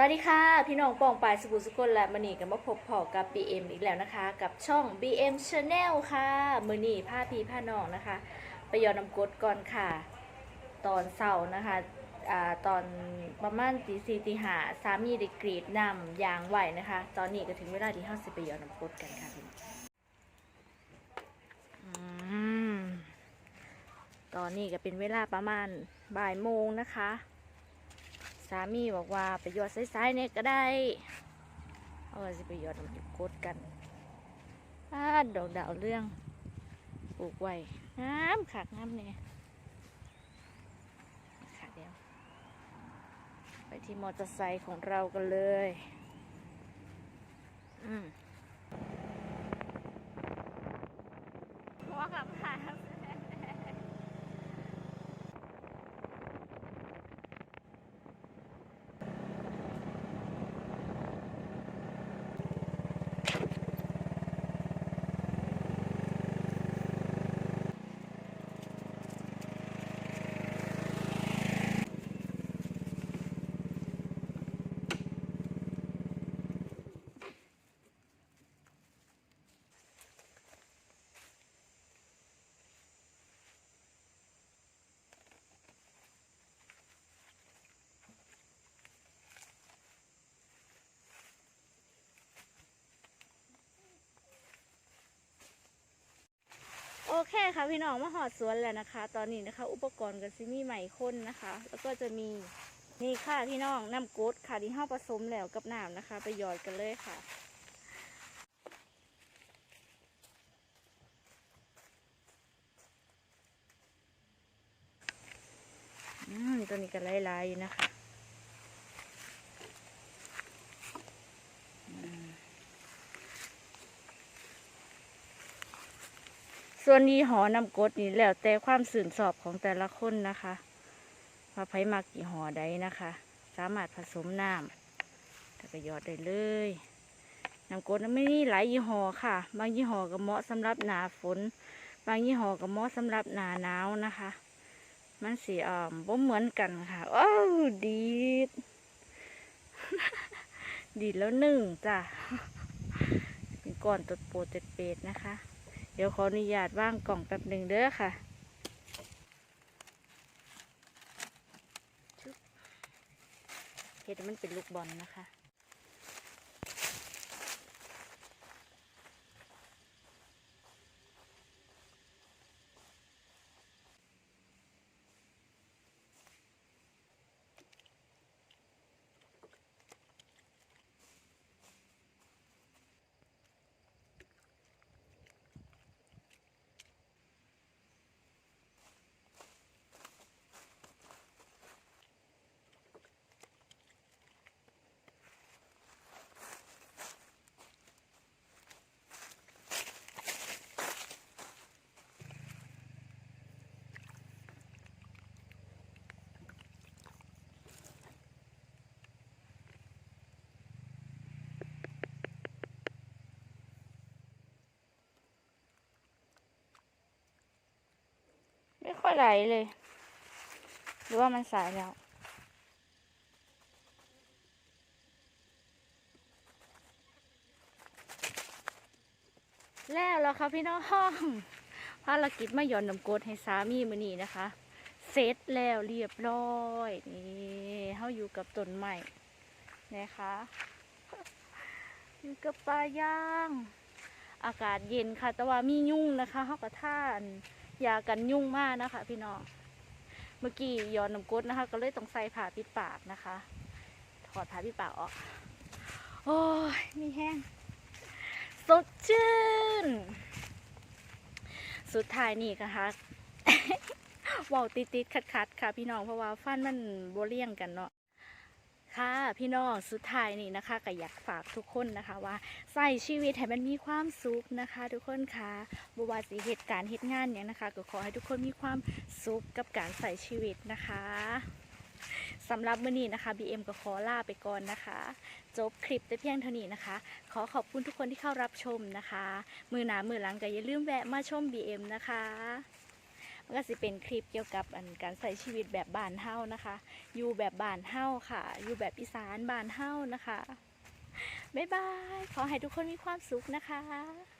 สวัสดีค่ะ พี่น้องปองปายสบู่สกุลและมือนีกันมาพบพอกับ BM อีกแล้วนะคะ กับช่อง BM Channel ค่ะมือนีผ้าพีผ้าน้องนะคะ ไปยอนน้ำกดก่อนค่ะ ตอนเสาร์นะคะอ่าตอนประมาณตีสี่ตีห้าสามีได้กรีดนำยางไหวนะคะ ตอนนี้ก็ถึงเวลาที่ห้าสิบไปยอนน้ำกดกันค่ะพี่ตอนนี้ก็เป็นเวลาประมาณบ่ายโมงนะคะ สามีบอกว่าไปโยอดไส้ๆเนี่ยก็ได้เอาสิไปโยอดน้ำจุกดกันอาดอกดาวเรื่องปลูกไว้งามขากงามเนี่ยขาเดียว ไปที่มอเตอร์ไซค์ของเรากันเลย อืม โอเคค่ะพี่น้องมาหอดสวนแล้วนะคะ ตอนนี้นะคะ อุปกรณ์กับซิมีใหม่ข้นนะคะ แล้วก็จะมีนี่ค่ะพี่น้องน้ำกรดค่ะที่ห้าผสมแล้วกับน้ำนะคะ ไปหยอดกันเลยค่ะอืมตัวนี้ก็ไลายๆอยู่นะคะ ส่วนยี่ห้อน้ำกดนี่แล้วแต่ความสื่นสอบของแต่ละคนนะคะว่าไผมักกี่ห่อใดนะคะ สามารถผสมน้ำแล้วก็ยอดได้เลยน้ำกดนั้นไม่มีหลายยี่ห้อค่ะ บางยี่ห้อก็เหมาะสำหรับหนาฝน บางยี่ห้อก็เหมาะสำหรับหนาหนาวนะคะ มันสีอ่อมบ่เหมือนกันค่ะโอ้ดีดดีดแล้วหนึ่งจ้ะเป็นก้อนตดโปดเต็ดเป็ดนะคะ เดี๋ยวขออนุญาตว่างกล่องแป๊บหนึ่งเด้อค่ะเห็ดมันเป็นลูกบอลนะคะ ค่อยไหลเลย หรือว่ามันสายแล้ว แล้วแล้วค่ะพี่น้องภารกิจมาหย่อนน้ำกดให้สามีมือนี้นะคะ เสร็จแล้วเรียบร้อยนี่เขาอยู่กับต้นไม้นะคะอยู่กับปลาย่าง อากาศเย็นค่ะ แต่ว่ามียุ่งนะคะเขาก็ท่าน ยากันยุ่งมากนะคะ พี่น้อง เมื่อกี้ย้อนน้ำกดนะคะ ก็เลยต้องใส่ผ้าปิดปากนะคะ ถอดผ้าปิดปากออก โอ้ยมีแห้ง สดชื่น สุดท้ายนี่นะคะว้าวติดติดขัดขัดๆค่ะ พี่น้องเพราะว่าฟันมันโบเลี่ยงกันเนาะ ค่ะพี่น้องสุดท้ายนี่นะคะก็อยากฝากทุกคนนะคะว่าใส่ชีวิตให้มันมีความสุขนะคะ ทุกคนค่ะบว่าสิเหตุการณ์เหตุงานเนี่ยนะคะ ก็ขอให้ทุกคนมีความสุขกับการใส่ชีวิตนะคะสำหรับมื้อนี้นะคะ BM ก็ขอลาไปก่อนนะคะ จบคลิปแต่เพียงเท่านี้นะคะ ขอขอบคุณทุกคนที่เข้ารับชมนะคะ มือหนามือหลังก็อย่าลืมแวะมาชม BM นะคะ ก็สิเป็นคลิปเกี่ยวกับอันการใช้ชีวิตแบบบ้านเฮานะคะ อยู่แบบบ้านเฮาค่ะ อยู่แบบอีสานบ้านเฮานะคะ บ๊ายบาย ขอให้ทุกคนมีความสุขนะคะ